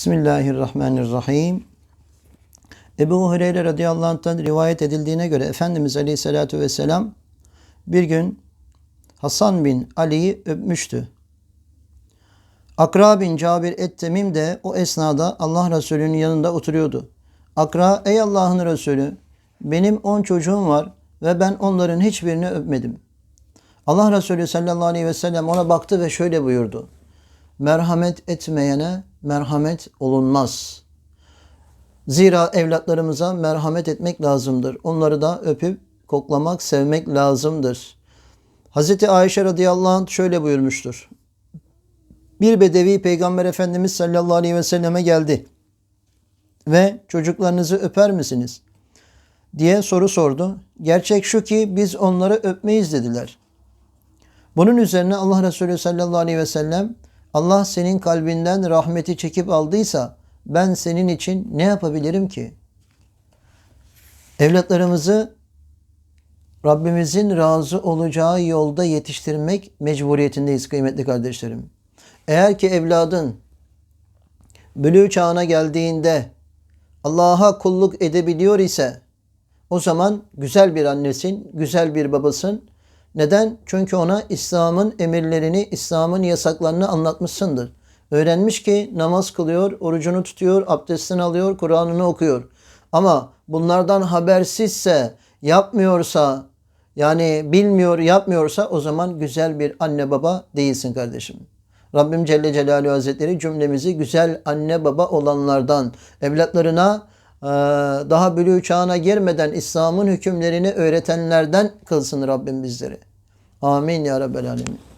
Bismillahirrahmanirrahim. Ebu Hureyre radıyallahu anh'tan rivayet edildiğine göre Efendimiz aleyhissalatu vesselam bir gün Hasan bin Ali'yi öpmüştü. Akra bin Cabir et-Temim de o esnada Allah Resulü'nün yanında oturuyordu. Akra, ey Allah'ın Resulü, benim on çocuğum var ve ben onların hiçbirini öpmedim. Allah Resulü sallallahu aleyhi ve sellem ona baktı ve şöyle buyurdu. Merhamet etmeyene merhamet olunmaz. Zira evlatlarımıza merhamet etmek lazımdır. Onları da öpüp koklamak, sevmek lazımdır. Hazreti Ayşe radıyallahu anh şöyle buyurmuştur. Bir bedevi peygamber efendimiz sallallahu aleyhi ve selleme geldi ve çocuklarınızı öper misiniz? diye soru sordu. Gerçek şu ki biz onları öpmeyiz dediler. Bunun üzerine Allah Resulü sallallahu aleyhi ve sellem Allah senin kalbinden rahmeti çekip aldıysa ben senin için ne yapabilirim ki? Evlatlarımızı Rabbimizin razı olacağı yolda yetiştirmek mecburiyetindeyiz kıymetli kardeşlerim. Eğer ki evladın bülüğ çağına geldiğinde Allah'a kulluk edebiliyor ise o zaman güzel bir annesin, güzel bir babasın. Neden? Çünkü ona İslam'ın emirlerini, İslam'ın yasaklarını anlatmışsındır. Öğrenmiş ki namaz kılıyor, orucunu tutuyor, abdestini alıyor, Kur'an'ını okuyor. Ama bunlardan habersizse, yapmıyorsa, yani bilmiyor, yapmıyorsa o zaman güzel bir anne baba değilsin kardeşim. Rabbim Celle Celaluhu Hazretleri cümlemizi güzel anne baba olanlardan, evlatlarına daha bülü çağına girmeden İslam'ın hükümlerini öğretenlerden kılsın Rabbim bizleri. Amin ya Rabbel Alemin.